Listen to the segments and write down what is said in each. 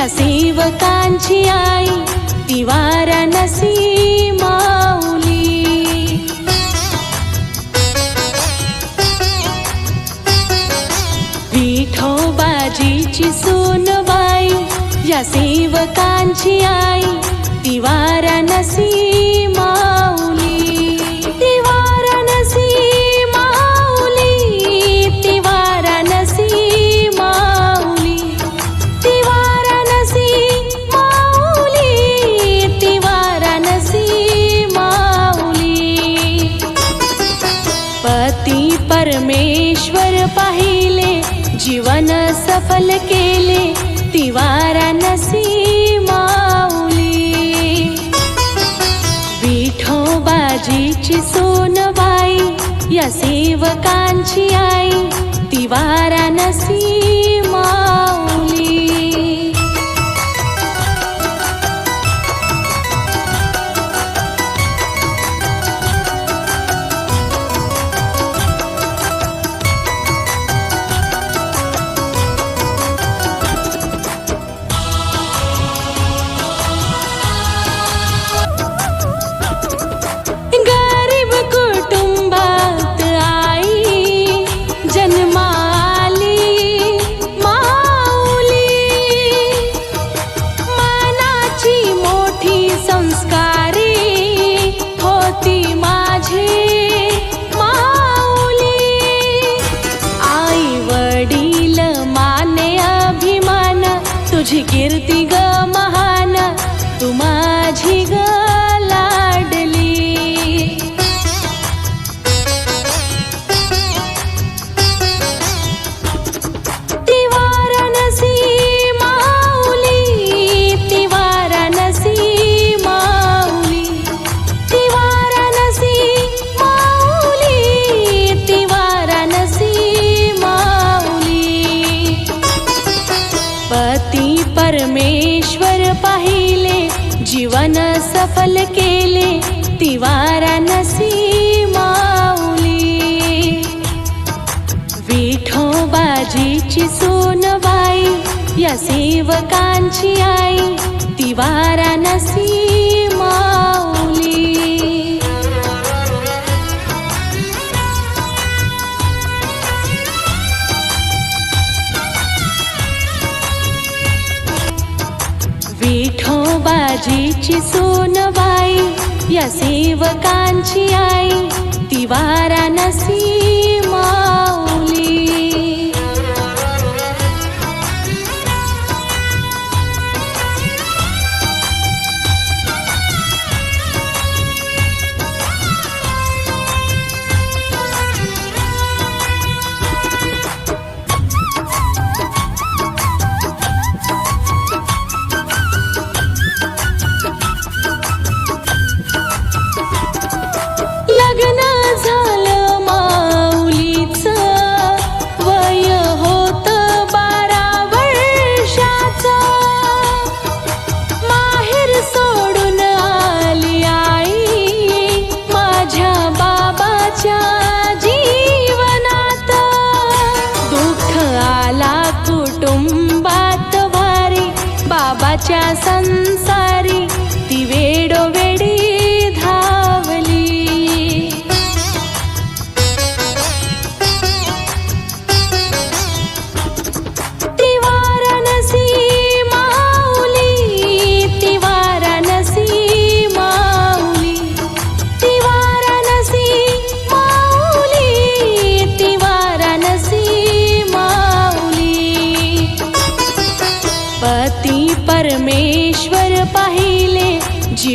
या सेवकांची आई ती वाराणसी माऊली. विठोबाजीची सोनबाई या सेवकांची आई ती वाराणसी माऊली पाहिले जीवन सफल केले तिवारा नसी माऊली विठोबाजीची सोनबाई या सेवकांची आई तिवारा नसी माऊली या सेवकांची आई ती वाराणसी माऊली. विठोबाजीची सोनबाई या सेवकांची आई ती वाराणसी माऊली.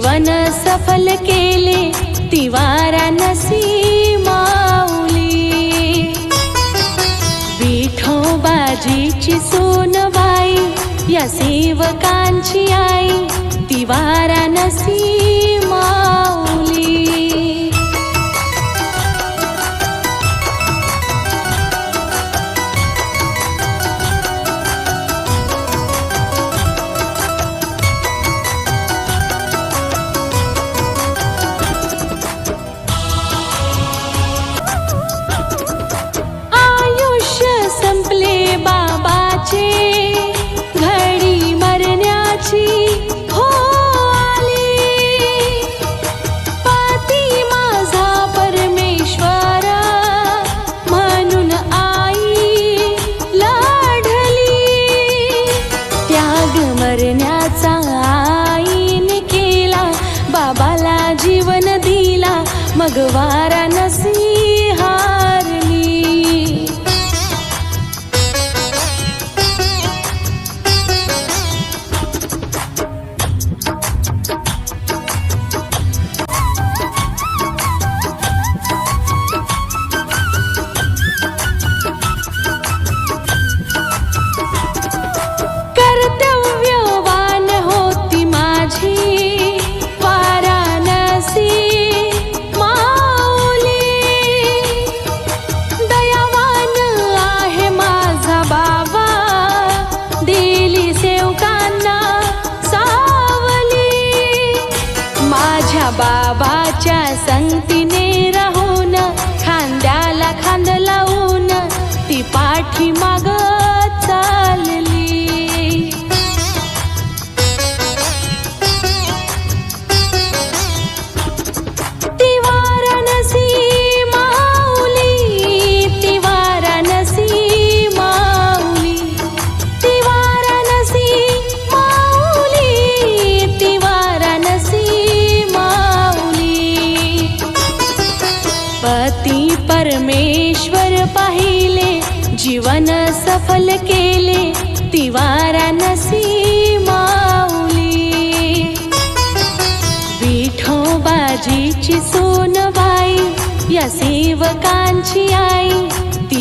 जीवन सफल केले तिवारा नसी माऊली विठोबाजीची सोनबाई या सेवकांची आई तिवारा नसी माऊली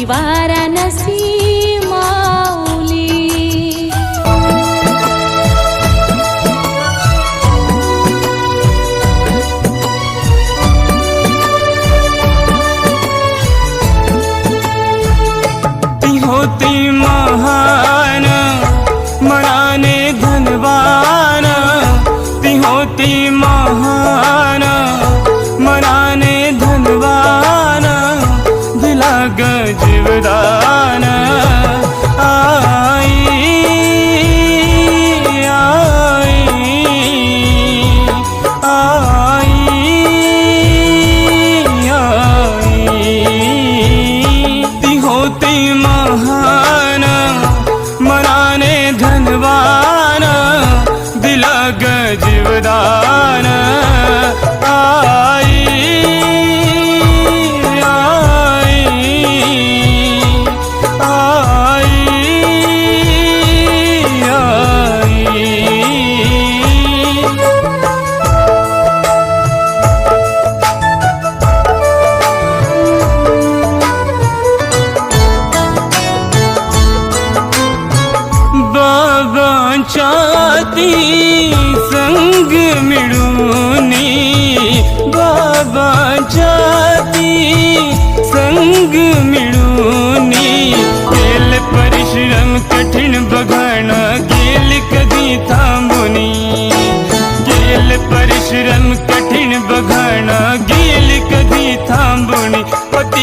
lugar.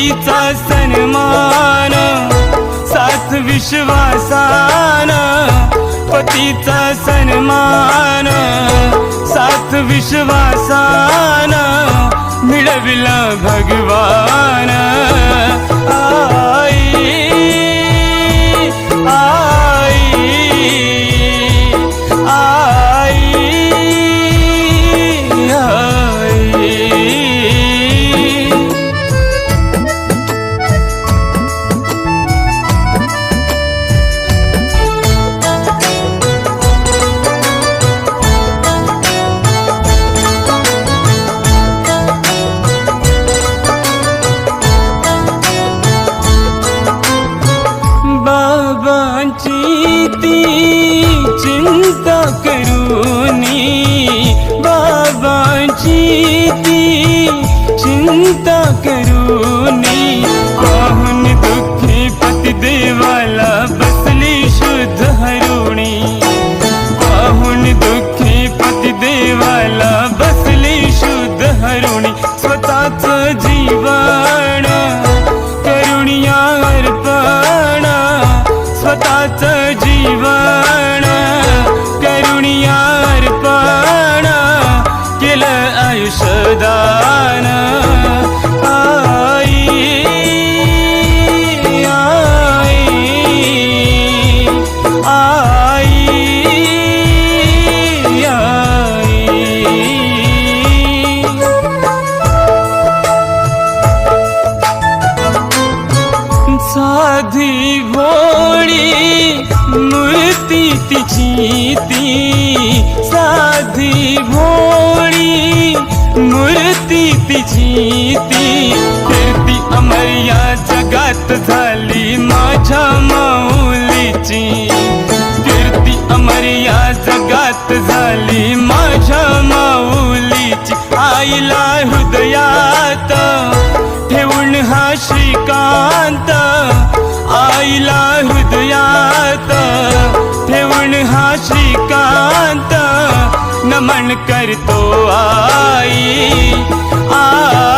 आईचा सन्मान साथ विश्वासान पतीचा सन्मान साथ विश्वासान मिळविला भगवान. viva साधी भोळी मूर्ती तिची ती. साधी भोळी मूर्ती तिची ती. फिरती अमर या जगात झाली माझ्या माऊलीची. कीर्ती अमर या जगात झाली माझ्या माऊलीची. आईला हृदयात श्रीकांत आईला हृदयात ठेवून हा श्रीकांत नमन करतो आई आ